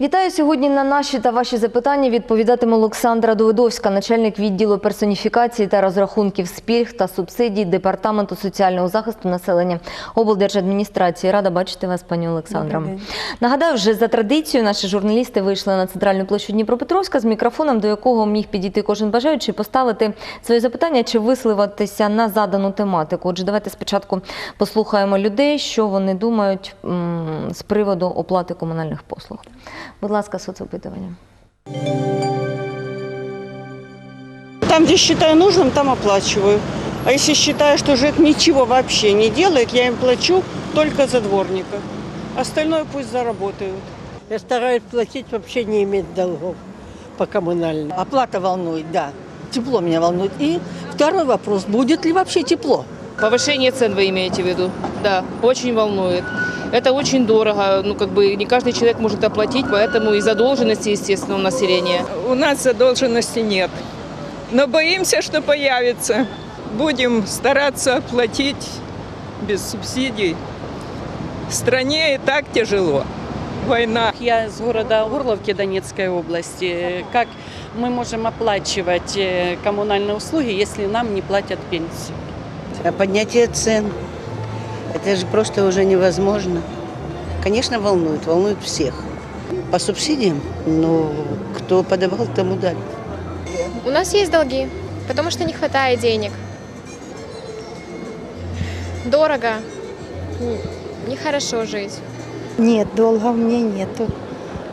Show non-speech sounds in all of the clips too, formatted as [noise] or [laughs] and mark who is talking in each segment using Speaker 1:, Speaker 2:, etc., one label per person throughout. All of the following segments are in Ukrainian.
Speaker 1: Вітаю сьогодні на наші та ваші запитання. Відповідатиме Олександра Довидовська, начальник відділу персоніфікації та розрахунків спільг та субсидій Департаменту соціального захисту населення облдержадміністрації. Рада бачити вас, пані Олександра. Нагадаю, вже за традицією наші журналісти вийшли на центральну площу Дніпропетровська з мікрофоном, до якого міг підійти кожен бажаючий, поставити своє запитання чи висловитися на задану тематику. Отже, давайте спочатку послухаємо людей, що вони думають з приводу оплати комунальних послуг. Будь ласка, соцопитування.
Speaker 2: Там, где считаю нужным, там оплачиваю. А если считаю, что ЖЭК ничего вообще не делает, я им плачу только за дворника. Остальное пусть заработают.
Speaker 3: Я стараюсь платить, вообще не иметь долгов по коммунальным.
Speaker 4: Оплата волнует, да. Тепло меня волнует. И второй вопрос, будет ли вообще тепло?
Speaker 5: Повышение цен вы имеете в виду? Да, очень волнует. Это очень дорого, ну как бы не каждый человек может оплатить, поэтому и задолженности, естественно, у населения.
Speaker 6: У нас задолженности нет. Но боимся, что появится. Будем стараться платить без субсидий. Стране и так тяжело. Война.
Speaker 7: Я с города Горловки Донецкой области. Как мы можем оплачивать э, коммунальные услуги, если нам не платят пенсию?
Speaker 8: А Поднятие цен. Это же просто уже невозможно. Конечно, волнует, волнует всех. По субсидиям, ну, кто подавал, тому дали.
Speaker 9: У нас есть долги, потому что не хватает денег. Дорого. Нехорошо жить.
Speaker 10: Нет, долга мне нету.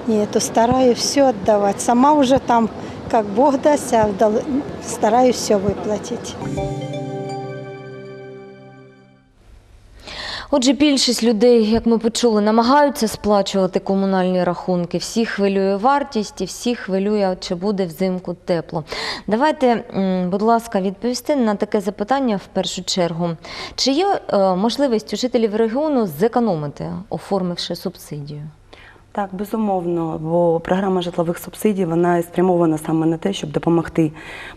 Speaker 10: Нету. Стараюсь все отдавать. Сама уже там, как Бог даст, а стараюсь все выплатить.
Speaker 1: Отже, більшість людей, як ми почули, намагаються сплачувати комунальні рахунки. Всі хвилює вартість і всі хвилює, чи буде взимку тепло. Давайте, будь ласка, відповісти на таке запитання в першу чергу. Чи є е, можливість у жителів регіону зекономити, оформивши субсидію?
Speaker 11: Так, безумовно, бо програма житлових субсидій вона спрямована саме на те, щоб допомогти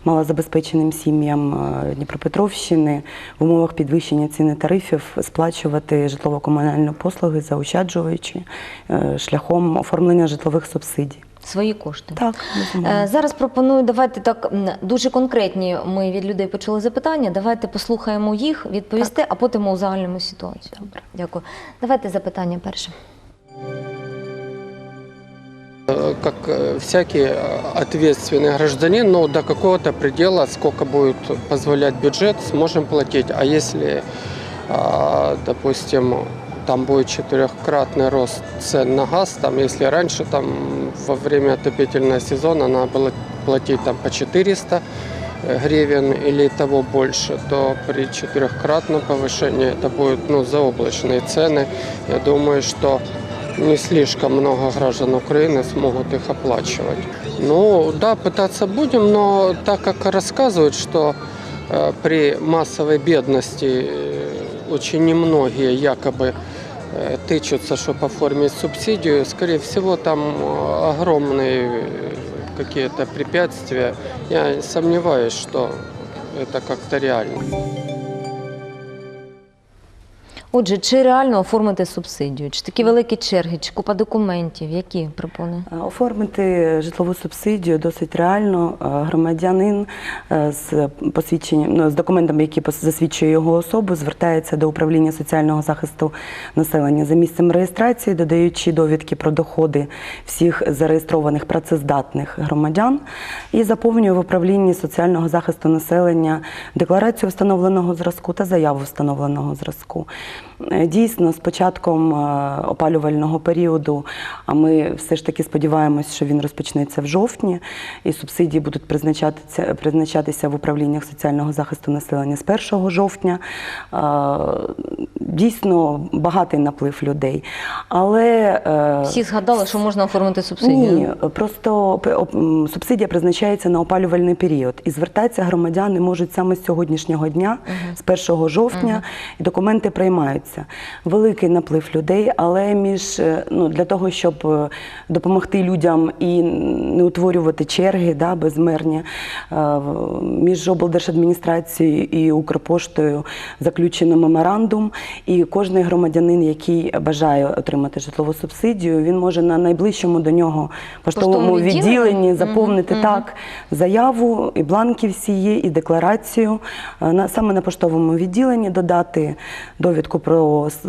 Speaker 11: малозабезпеченим сім'ям е, Дніпропетровщини в умовах підвищення ціни тарифів сплачувати житлово-комунальні послуги, заощаджуючи е, шляхом оформлення житлових субсидій.
Speaker 1: Свої кошти.
Speaker 11: Так, безумовно.
Speaker 1: Е, Зараз пропоную давайте так дуже конкретні. Ми від людей почули запитання. Давайте послухаємо їх, відповісти, а потім узагальнимо ситуацію.
Speaker 11: Добре.
Speaker 1: Дякую. Давайте запитання перше.
Speaker 12: Э, как э, всякий э, ответственный гражданин, но до какого-то предела, сколько будет позволять бюджет, сможем платить. А если, допустим, там будет четырехкратный рост цен на газ, там, если раньше там во время отопительного сезона надо было платить там по 400 гривен или того больше, то при четырехкратном повышении это будут ну, заоблачные цены. Я думаю, что не слишком много граждан Украины смогут их оплачивать. Ну да, пытаться будем, но так как рассказывают, что э, при массовой бедности э, очень немногие якобы э, тычутся, чтобы оформить субсидию, скорее всего, там э, огромные э, какие-то препятствия. Я сомневаюсь, что это как-то реально.
Speaker 1: Отже, чи реально оформити субсидію? Чи такі великі черги, чи купа документів? Які пропони?
Speaker 11: Е, Оформити житлову субсидію досить реально. Е, Громадянин е, з посвідченням ну, з документами, які засвідчує його особу, звертається до управління соціального захисту населення за місцем реєстрації, додаючи довідки про доходи всіх зареєстрованих працездатних громадян, і заповнює в управлінні соціального захисту населення декларацію встановленого зразку та заяву встановленого зразку. Е, Дійсно, з початком е, опалювального періоду, а ми все ж таки сподіваємось, що він розпочнеться в жовтні, і субсидії будуть призначатися, призначатися в управліннях соціального захисту населення з 1 жовтня. Е, Дійсно, багатий наплив людей. Але
Speaker 1: Всі згадали, що можна оформити субсидію.
Speaker 11: ні, просто субсидія призначається на опалювальний період, і звертатися громадяни можуть саме з сьогоднішнього дня, з 1 жовтня, і документи приймаються. Займаються. Великий наплив людей, але між е, ну для того, щоб е, допомогти людям і не утворювати черги да, безмерні, е, між облдержадміністрацією і Укрпоштою заключено меморандум, і кожний громадянин, який бажає отримати житлову субсидію, він може на найближчому до нього поштовому
Speaker 1: відділенні?
Speaker 11: відділенні
Speaker 1: Мгм,
Speaker 11: заповнити так заяву, і бланки всі є, і декларацію. Саме на поштовому відділенні додати довідку про е,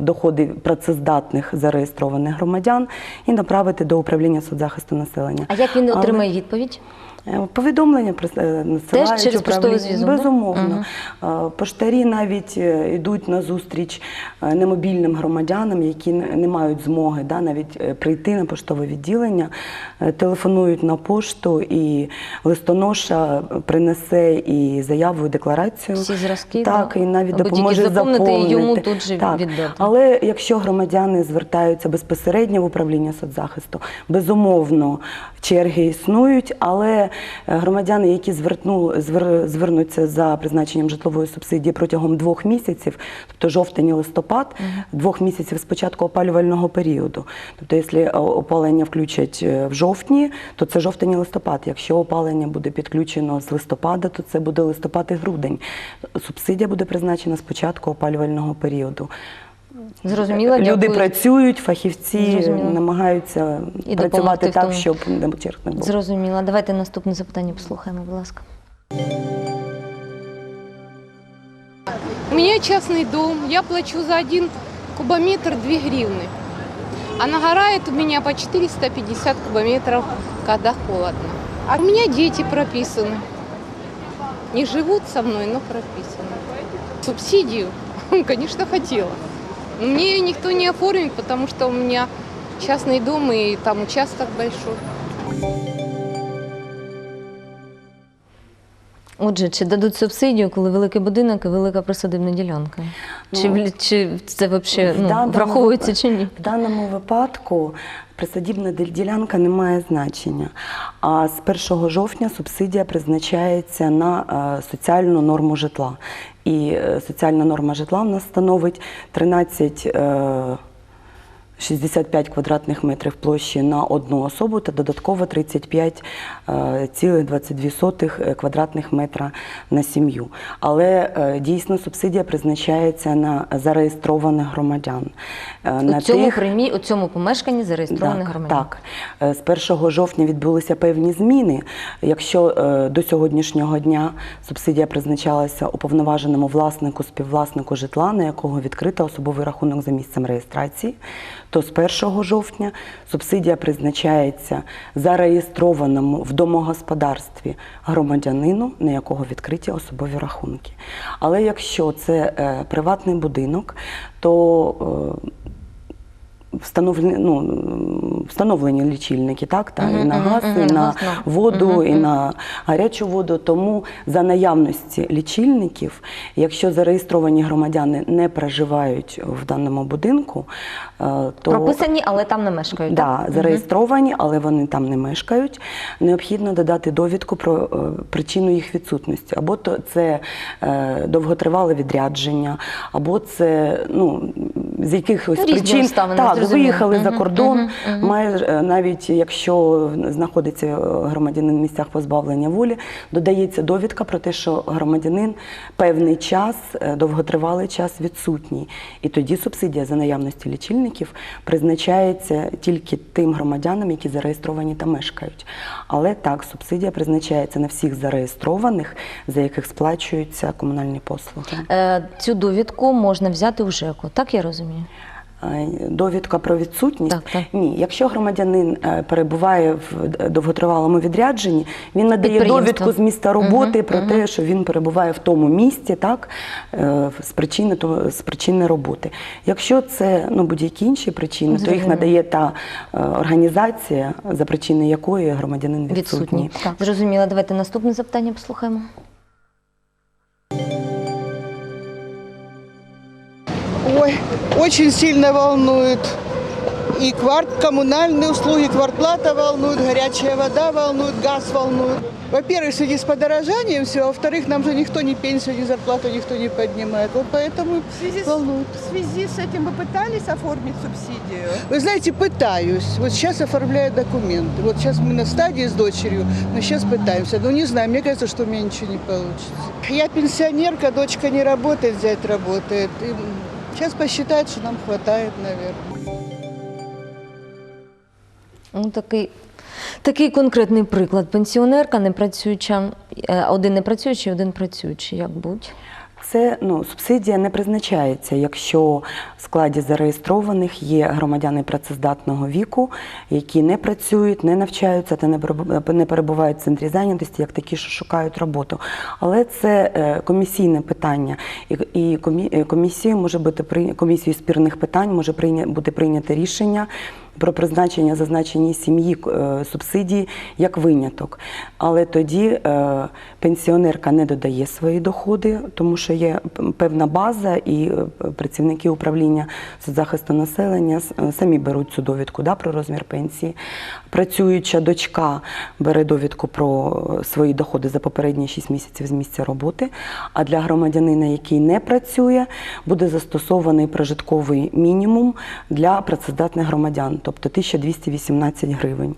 Speaker 11: доходи працездатних зареєстрованих громадян і направити до управління соцзахисту населення.
Speaker 1: А як він отримає відповідь?
Speaker 11: Е, Повідомлення е, надсилають
Speaker 1: через поштовий зв'язок.
Speaker 11: Безумовно. Е, Поштарі навіть йдуть на зустріч немобільним громадянам, які не мають змоги да, навіть прийти на поштове відділення, телефонують на пошту, і листоноша принесе і заяву, і декларацію.
Speaker 1: Всі зразки,
Speaker 11: Так,
Speaker 1: да?
Speaker 11: і навіть
Speaker 1: Або
Speaker 11: допоможе
Speaker 1: заповнити йому тут же
Speaker 11: так.
Speaker 1: віддати.
Speaker 11: Але якщо громадяни звертаються безпосередньо в управління соцзахисту, безумовно черги існують, але громадяни, які звернули, звер, звернуться за призначенням житлової субсидії протягом двох місяців, тобто жовтень і листопад, двох місяців з початку опалювального періоду. Тобто, якщо е, опалення включать е, в жовтні, то це жовтень і листопад. Якщо опалення буде підключено з листопада, то це буде листопад і грудень. Субсидія буде призначена з початку опалювального періоду.
Speaker 1: Зрозуміло,
Speaker 11: Люди
Speaker 1: дякую.
Speaker 11: працюють, фахівці
Speaker 1: Зрозуміло.
Speaker 11: намагаються
Speaker 1: І
Speaker 11: працювати
Speaker 1: допомогти в
Speaker 11: так,
Speaker 1: тому.
Speaker 11: щоб не черг не було.
Speaker 1: Зрозуміла. Давайте наступне запитання послухаємо, будь ласка.
Speaker 13: У меня частный дом, я плачу за один кубометр 2 гривны. А нагорает у меня по 450 кубометров, когда холодно. А у меня дети прописаны. Не живут со мной, но прописаны. Субсидию, [laughs] конечно, хотела. Но мне ее никто не оформит, потому что у меня частный дом и там участок большой.
Speaker 1: Отже, чи дадуть субсидію, коли великий будинок і велика присадибна ділянка? Чи,
Speaker 11: Ну,
Speaker 1: чи, чи це взагалі ну, враховується чи ні?
Speaker 11: В даному випадку присадібна ділянка не має значення. А з 1 жовтня субсидія призначається на е, соціальну норму житла. І е, соціальна норма житла в нас становить 13 е, 65 квадратних метрів площі на одну особу та додатково 35,22 квадратних метра на сім'ю. Але е, дійсно субсидія призначається на зареєстрованих громадян. Е,
Speaker 1: У цьому,
Speaker 11: тих-
Speaker 1: примі... у цьому помешканні зареєстрованих
Speaker 11: так,
Speaker 1: громадян.
Speaker 11: Так, Е, з 1 жовтня відбулися певні зміни. Якщо е, до сьогоднішнього дня субсидія призначалася уповноваженому власнику, співвласнику житла, на якого відкрито особовий рахунок за місцем реєстрації, то з 1 жовтня субсидія призначається зареєстрованому в домогосподарстві громадянину, на якого відкриті особові рахунки. Але якщо це е, приватний будинок, то е, Встановлені, ну, встановлені лічильники, так, та, і на газ, і
Speaker 1: на
Speaker 11: воду, і на гарячу воду. Тому за наявності лічильників, якщо зареєстровані громадяни не проживають в даному будинку, е, то
Speaker 1: Прописані, але там не мешкають.
Speaker 11: Да,
Speaker 1: так?
Speaker 11: зареєстровані, але вони там не мешкають. Необхідно додати довідку про е, причину їх відсутності. Або то це е, довготривале відрядження, або це ну, з якихось
Speaker 1: різні
Speaker 11: причин так. Виїхали за кордон. Майже навіть якщо знаходиться е, громадянин в місцях позбавлення волі, додається довідка про те, що громадянин певний час, е, довготривалий час відсутній. І тоді субсидія за наявності лічильників призначається тільки тим громадянам, які зареєстровані та мешкають. Але так, субсидія призначається на всіх зареєстрованих, за яких сплачуються комунальні послуги.
Speaker 1: Е, Цю довідку можна взяти у ЖЕКу, так я розумію?
Speaker 11: Е, Довідка про відсутність.
Speaker 1: Так, так.
Speaker 11: Ні, якщо громадянин е, перебуває в довготривалому відрядженні, він надає довідку з місця роботи
Speaker 1: Мгм,
Speaker 11: про
Speaker 1: мгм.
Speaker 11: те, що він перебуває в тому місці, так е, з причини то з причини роботи. Якщо це ну будь-які інші причини, то їх надає та організація, за причини якої громадянин відсутній.
Speaker 1: Відсутні.
Speaker 11: Так.
Speaker 1: Зрозуміло. Давайте наступне запитання послухаємо.
Speaker 2: Ой, очень сильно волнует. И кварт, коммунальные услуги, квартплата волнует, горячая вода волнует, газ волнует. Во-первых, в связи с подорожанием все, а во-вторых, нам же никто ни пенсию, ни зарплату никто не поднимает. Вот поэтому волнует.
Speaker 14: В связи с этим вы пытались оформить субсидию?
Speaker 2: Вы знаете, пытаюсь. Вот сейчас оформляю документы. Вот сейчас мы на стадии с дочерью, но сейчас пытаемся. Но не знаю, мне кажется, что у меня ничего не получится. Я пенсионерка, дочка не работает, зять работает. И сейчас посчитают, что нам хватает, наверное.
Speaker 1: Ну, такий, такий конкретний приклад. Пенсіонерка, не працююча, е, один не працюючий, один працюючий. Як будь?
Speaker 11: Це ну, субсидія не призначається, якщо в складі зареєстрованих є громадяни працездатного віку, які не працюють, не навчаються та не перебу- перебувають в центрі зайнятості, як такі, що шукають роботу. Але це е, комісійне питання, і, е, комісією може бути при комісією спірних питань може бути прийняте рішення. Про призначення зазначеній сім'ї е, субсидії як виняток. Але тоді е, пенсіонерка не додає свої доходи, тому що є певна база, і е, працівники управління соцзахисту населення самі беруть цю довідку да, про розмір пенсії. Працююча дочка бере довідку про свої доходи за попередні 6 місяців з місця роботи. А для громадянина, який не працює, буде застосований прожитковий мінімум для працездатних громадян, тобто 1218 гривень.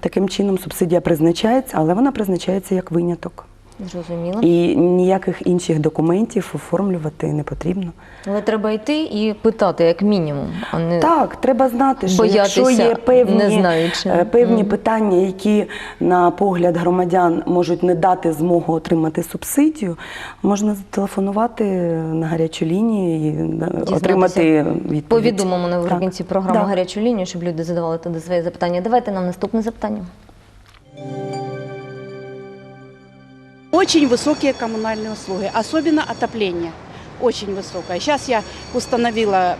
Speaker 11: Таким чином субсидія призначається, але вона призначається як виняток.
Speaker 1: Зрозуміло.
Speaker 11: І ніяких інших документів оформлювати не потрібно.
Speaker 1: Але треба йти і питати, як мінімум, а не
Speaker 11: Так, треба знати, що
Speaker 1: Боятися,
Speaker 11: якщо є певні,
Speaker 1: не знаючи.
Speaker 11: певні питання, які на погляд громадян можуть не дати змогу отримати субсидію, можна зателефонувати на гарячу лінію і е, отримати відповідь.
Speaker 1: Повідомимо наприкінці
Speaker 11: Так.
Speaker 1: програми
Speaker 11: Да.
Speaker 1: гарячу лінію, щоб люди задавали туди свої запитання. Давайте нам наступне запитання.
Speaker 15: Очень высокие коммунальные услуги, особенно отопление. Очень высокое. Сейчас я установила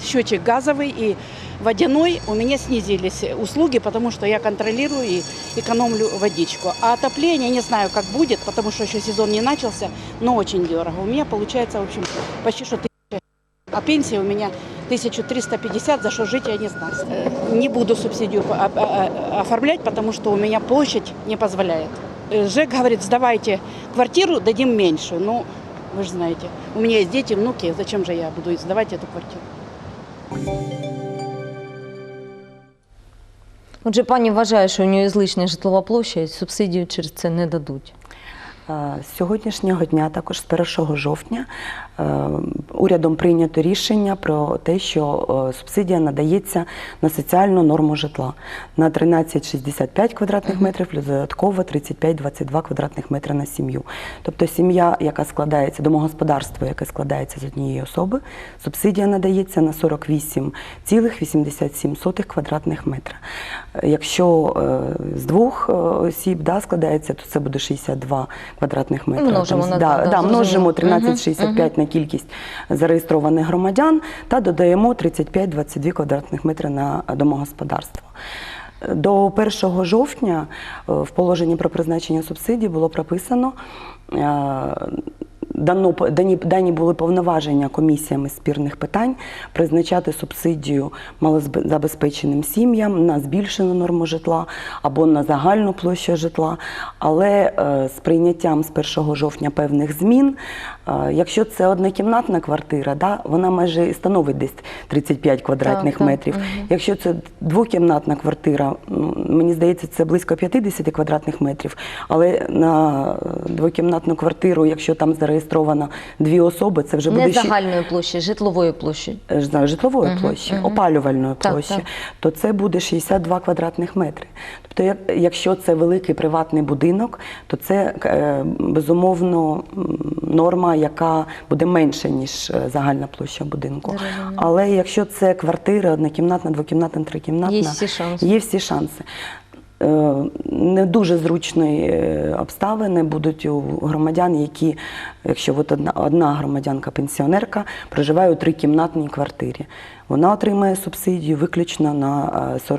Speaker 15: счетчик газовый и водяной. У меня снизились услуги, потому что я контролирую и экономлю водичку. А отопление не знаю, как будет, потому что еще сезон не начался, но очень дорого. У меня получается, в общем, почти что тысяча. А пенсия у меня 1350, за что жить я не знаю. Э, Не буду субсидию по- а- а- оформлять, потому что у меня площадь не позволяет. Э, ЖЭК говорит, сдавайте квартиру, дадим меньшую. Ну, вы же знаете, у меня есть дети, внуки, зачем же я буду сдавать эту квартиру?
Speaker 1: Отже, пані вважає, що у нього злишня житлова площа і субсидію через це не дадуть.
Speaker 11: Е, З сьогоднішнього дня, також з 1 жовтня, е, урядом прийнято рішення про те, що е, субсидія надається на соціальну норму житла на 13,65 квадратних метрів, плюс додатково 35,22 квадратних метри на сім'ю. Тобто сім'я, яка складається, домогосподарство, яке складається з однієї особи, субсидія надається на 48,87 квадратних метра. Якщо з двох осіб да, складається, то це буде 62 квадратних метрів.
Speaker 1: Множимо на
Speaker 11: да,
Speaker 1: да,
Speaker 11: да, множимо
Speaker 1: зрозуміло.
Speaker 11: 13,65 на кількість зареєстрованих громадян та додаємо 35-22 квадратних метри на домогосподарство. До 1 жовтня е, в положенні про призначення субсидій було прописано. Дано, дані, дані були повноваження комісіями спірних питань призначати субсидію малозабезпеченим сім'ям на збільшену норму житла або на загальну площу житла. Але е, з прийняттям з 1 жовтня певних змін, якщо це однокімнатна квартира, да, вона майже і становить десь 35 квадратних
Speaker 1: Так, так,
Speaker 11: метрів.
Speaker 1: мгм.
Speaker 11: Якщо це двокімнатна квартира, мені здається, це близько 50 квадратних метрів. Але на двокімнатну квартиру, якщо там зареєстровано дві особи, це вже буде
Speaker 1: Не
Speaker 11: ще-
Speaker 1: загальної площі, житлової площі.
Speaker 11: е, житлової
Speaker 1: Мгм,
Speaker 11: площі,
Speaker 1: мгм.
Speaker 11: опалювальної
Speaker 1: Так,
Speaker 11: площі,
Speaker 1: так.
Speaker 11: то це буде 62 квадратних метри. Тобто, як- якщо це великий приватний будинок, то це е, безумовно норма, яка буде менша, ніж е, загальна площа будинку. Але якщо це квартира, однокімнатна, двокімнатна, трикімнатна,
Speaker 1: Є всі шанси.
Speaker 11: Є всі шанси. Е, Не дуже зручні е, обставини будуть у громадян, які, якщо от одна, одна громадянка-пенсіонерка проживає у трикімнатній квартирі. Вона отримає субсидію виключно на е,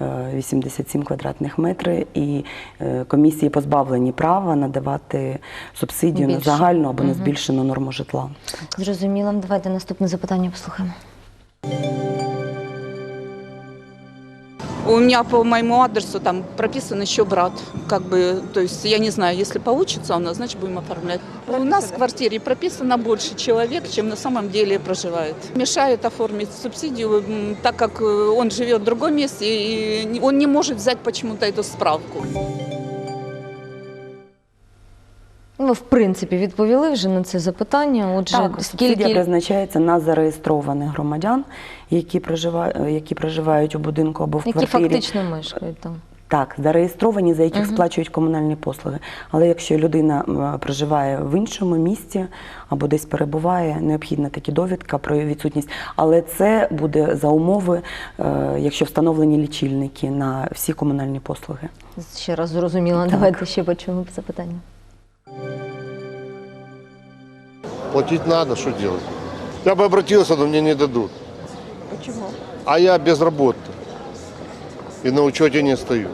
Speaker 11: 48-87 квадратних метрів, і е, комісії позбавлені права надавати субсидію
Speaker 1: Більше.
Speaker 11: на загальну або на збільшену норму житла.
Speaker 1: Зрозуміло. Давайте наступне запитання послухаємо.
Speaker 16: У меня по моему адресу там прописан еще брат. Как бы, то есть я не знаю, если получится у нас, значит будем оформлять. У нас в квартире прописано больше человек, чем на самом деле проживает. Мешает оформить субсидию, м, так как э, он живет в другом месте, и не- он не может взять почему-то эту справку.
Speaker 1: Ну, в принципі, відповіли вже на це запитання. Отже,
Speaker 11: Так, субсидія
Speaker 1: скільки
Speaker 11: призначається на зареєстрованих громадян, які проживають, які проживають у будинку або в
Speaker 1: які
Speaker 11: квартирі.
Speaker 1: фактично мешкають там.
Speaker 11: Так, зареєстровані, за яких
Speaker 1: Мгм.
Speaker 11: сплачують комунальні послуги. Але якщо людина проживає в іншому місті або десь перебуває, необхідна такі довідка про її відсутність. Але це буде за умови, е, якщо встановлені лічильники на всі комунальні послуги.
Speaker 1: Ще раз зрозуміла. Давайте ще почуємо запитання.
Speaker 17: Платить надо, что делать? Я бы обратился, но мне не дадут.
Speaker 14: Почему?
Speaker 17: А я без работы. И на учете не стою.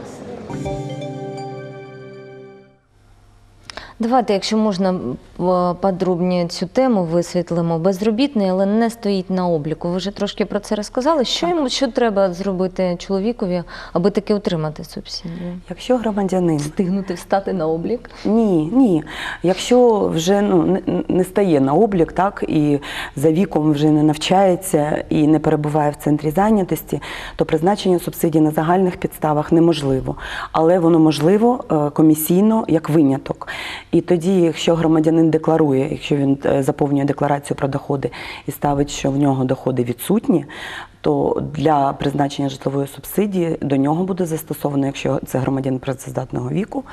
Speaker 1: Давайте, якщо можна, м, подробніше цю тему висвітлимо. Безробітний, але не стоїть на обліку. Ви вже трошки про це розказали. Що йому що треба зробити чоловікові, аби таки отримати субсидію?
Speaker 11: Якщо громадянин
Speaker 1: встигнути встати на облік?
Speaker 11: Ні, ні. Якщо вже ну не, не стає на облік, так і за віком вже не навчається і не перебуває в центрі зайнятості, то призначення субсидій на загальних підставах неможливо, але воно можливо е, комісійно як виняток. І тоді, якщо громадянин декларує, якщо він е, заповнює декларацію про доходи і ставить, що в нього доходи відсутні, то для призначення житлової субсидії до нього буде застосовано, якщо це громадян працездатного віку,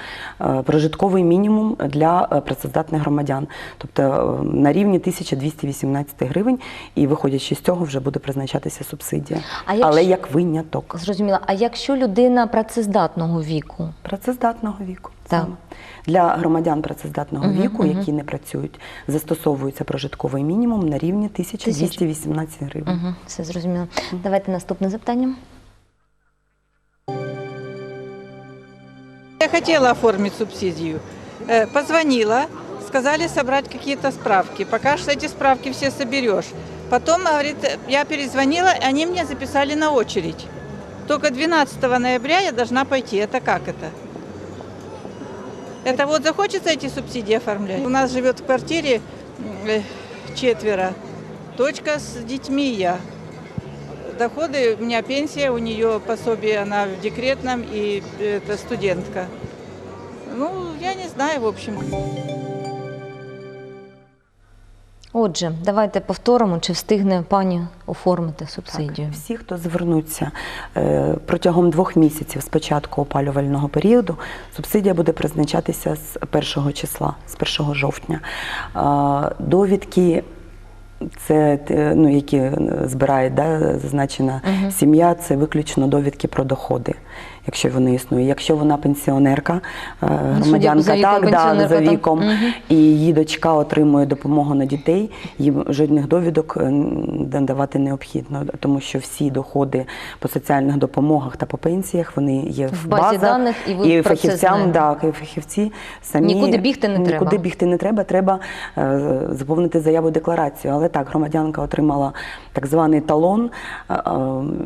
Speaker 11: е, прожитковий мінімум для е, працездатних громадян, тобто на рівні 1218 гривень, і виходячи з цього, вже буде призначатися субсидія,
Speaker 1: А якщо-
Speaker 11: але як виняток.
Speaker 1: Зрозуміла. А якщо людина працездатного віку?
Speaker 11: Працездатного віку.
Speaker 1: Так.
Speaker 11: саме. Для громадян працездатного
Speaker 1: Мгм,
Speaker 11: віку,
Speaker 1: мгм.
Speaker 11: які не працюють, застосовується прожитковий мінімум на рівні 1218 гривень.
Speaker 1: Угу, все зрозуміло. Давайте наступне запитання.
Speaker 18: Я хотела оформить субсидию. Э, Позвонила, сказали собрать какие-то справки. Пока что эти справки все соберешь. Потом, говорит, я перезвонила, они меня записали на очередь. Только 12 ноября я должна пойти. Это как это? Это вот захочется эти субсидии оформлять? У нас живет в квартире э, четверо. Дочка с детьми и я. Доходы, у меня пенсия, у нее пособие, она в декретном и э, это студентка. Ну, я не знаю, в общем.
Speaker 1: Отже, давайте повторимо, чи встигне пані оформити субсидію.
Speaker 11: Всі, хто звернуться е, протягом двох місяців з початку опалювального періоду, субсидія буде призначатися з 1 числа, з 1 жовтня. Довідки. Це е, ну, які е, збирає да, зазначена
Speaker 1: Мгм.
Speaker 11: сім'я, це виключно довідки про доходи, якщо вони існують. Якщо вона пенсіонерка, е, громадянка
Speaker 1: за віком
Speaker 11: так,
Speaker 1: пенсіонерка,
Speaker 11: за віком,
Speaker 1: Мгм.
Speaker 11: і її дочка отримує допомогу на дітей, їм жодних довідок е, надавати необхідно, тому що всі доходи по соціальних допомогах та по пенсіях вони є в,
Speaker 1: В базі
Speaker 11: базах,
Speaker 1: даних, і ви це
Speaker 11: фахівцям, так, і фахівці самі
Speaker 1: Нікуди бігти не
Speaker 11: нікуди
Speaker 1: треба.
Speaker 11: бігти не треба. Треба е, заповнити заяву декларацію. Але так, громадянка отримала так званий талон,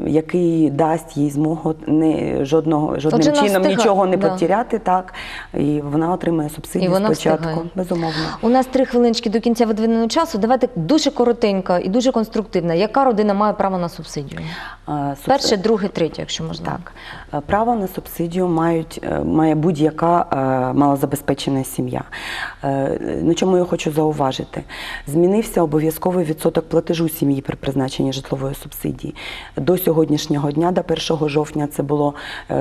Speaker 11: який дасть їй змогу не жодного жодним чином
Speaker 1: встигає,
Speaker 11: нічого не
Speaker 1: да.
Speaker 11: потеряти. Так і вона отримає субсидію
Speaker 1: вона
Speaker 11: спочатку.
Speaker 1: встигає.
Speaker 11: Безумовно.
Speaker 1: У нас три хвилиночки до кінця видвиненого часу. Давайте дуже коротенько і дуже конструктивно. Яка родина має право на субсидію?
Speaker 11: Е,
Speaker 1: Перше, друге, третє, якщо можна.
Speaker 11: Так, Е, право на субсидію мають, е, має будь-яка малозабезпечена сім'я. На чому я хочу зауважити? Змінився обов'язковий відсоток платежу сім'ї при призначенні житлової субсидії. До сьогоднішнього дня, до 1 жовтня, це було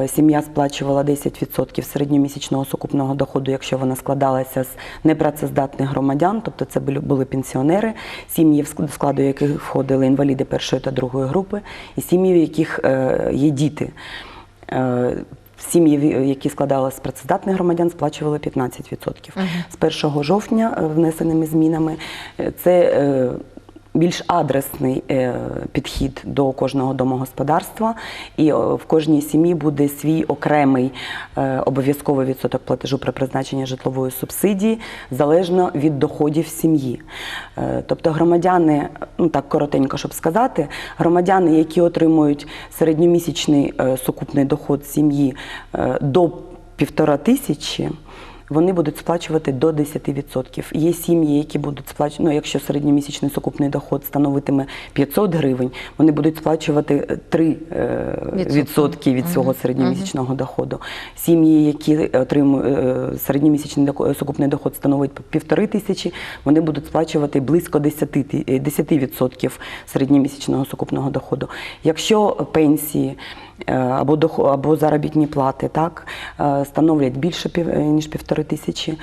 Speaker 11: сім'я сплачувала 10% середньомісячного сукупного доходу, якщо вона складалася з непрацездатних громадян, тобто це були, пенсіонери, сім'ї, в до складу яких входили інваліди першої та другої групи, і сім'ї, в яких е, є діти. Е, Сім'ї, які складалися з працездатних громадян, сплачували 15%.
Speaker 1: Мгм.
Speaker 11: З 1 жовтня е, внесеними змінами е, це е, більш адресний е, підхід до кожного домогосподарства, і в кожній сім'ї буде свій окремий е, обов'язковий відсоток платежу при призначенні житлової субсидії залежно від доходів сім'ї. Е, Тобто громадяни, ну так коротенько, щоб сказати, громадяни, які отримують середньомісячний е, сукупний доход сім'ї е, до півтора тисячі. Вони будуть сплачувати до 10%. Є сім'ї, які будуть сплачувати, ну, якщо середньомісячний сукупний доход становитиме 500 гривень, вони будуть сплачувати 3 відсотки від цього середньомісячного доходу. Сім'ї, які отримують е, середньомісячний сукупний доход становить півтори тисячі, вони будуть сплачувати близько 10, ти- е, 10% середньомісячного сукупного доходу. Якщо пенсії е, або дохо- або заробітні плати так е, становлять більше е, ніж півтори тисячі.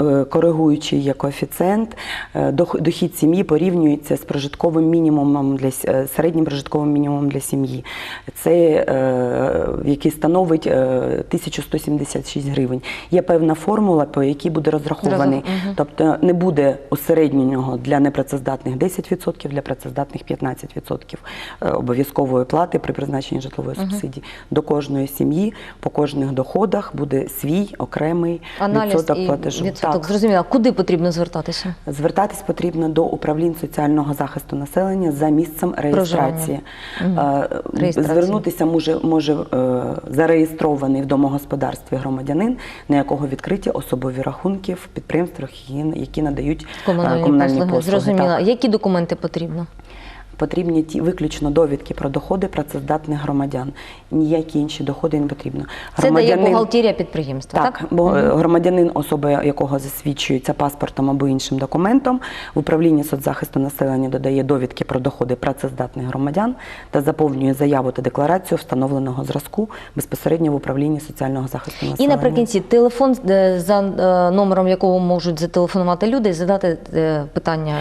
Speaker 11: Е, Коригуючи є коефіцієнт, е, дох- дохід сім'ї порівнюється з прожитковим мінімумом для е, середнім прожитковим мінімумом для сім'ї. Це який становить е, 1176 гривень. Є певна формула, по якій буде розрахований.
Speaker 1: Розрах- мгм.
Speaker 11: Тобто не буде усередненого для непрацездатних 10%, для працездатних 15% е, обов'язкової плати при призначенні житлової
Speaker 1: Мгм.
Speaker 11: субсидії. До кожної сім'ї по кожних доходах буде свій окремий
Speaker 1: Аналіз
Speaker 11: відсоток платежу.
Speaker 1: відсоток.
Speaker 11: Так.
Speaker 1: Зрозуміло. Куди потрібно звертатися?
Speaker 11: Звертатись потрібно до управлінь соціального захисту населення за місцем реєстрації. Е,
Speaker 1: Реєстрації.
Speaker 11: Звернутися може, може е, зареєстрований в домогосподарстві громадянин, на якого відкриті особові рахунки в підприємствах, які, які надають е,
Speaker 1: Комунальні,
Speaker 11: комунальні
Speaker 1: послуги.
Speaker 11: послуги.
Speaker 1: Зрозуміло.
Speaker 11: Так.
Speaker 1: Які документи потрібно?
Speaker 11: Потрібні ті виключно довідки про доходи працездатних громадян. Ніякі інші доходи не потрібно.
Speaker 1: Це дає бухгалтерія підприємства, так?
Speaker 11: Так, бо е, громадянин, особа якого засвідчується паспортом або іншим документом, в управлінні соцзахисту населення додає довідки про доходи працездатних громадян та заповнює заяву та декларацію встановленого зразку безпосередньо в управлінні соціального захисту населення.
Speaker 1: І наприкінці телефон, е, за е, номером якого можуть зателефонувати люди і задати питання.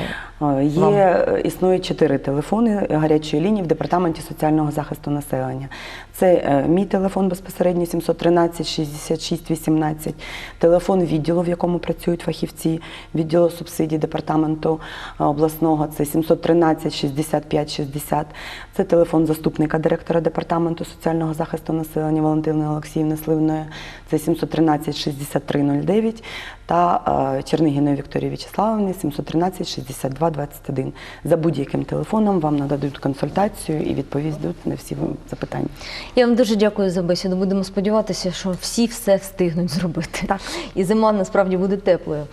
Speaker 11: Є
Speaker 1: Вам.
Speaker 11: існують чотири телефони гарячої лінії в департаменті соціального захисту населення. Це е, мій телефон безпосередньо 713 66 18, телефон відділу, в якому працюють фахівці відділу субсидій департаменту е, обласного. Це 713 65 60. Це телефон заступника директора департаменту соціального захисту населення Валентини Олексіївни Сливної. Це 713 63 09 та е, Чернигіної Вікторії Вячеславовни 713 62 21. За будь-яким телефоном вам нададуть консультацію і відповідуть на всі запитання.
Speaker 1: Я вам дуже дякую за бесіду. Будемо сподіватися, що всі все встигнуть зробити. Так. І зима насправді буде теплою.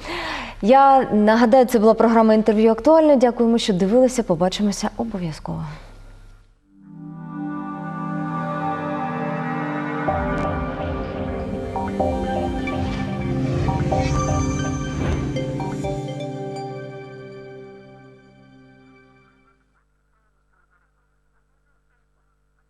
Speaker 1: Я нагадаю, це була програма інтерв'ю актуально. Дякуємо, що дивилися. Побачимося обов'язково.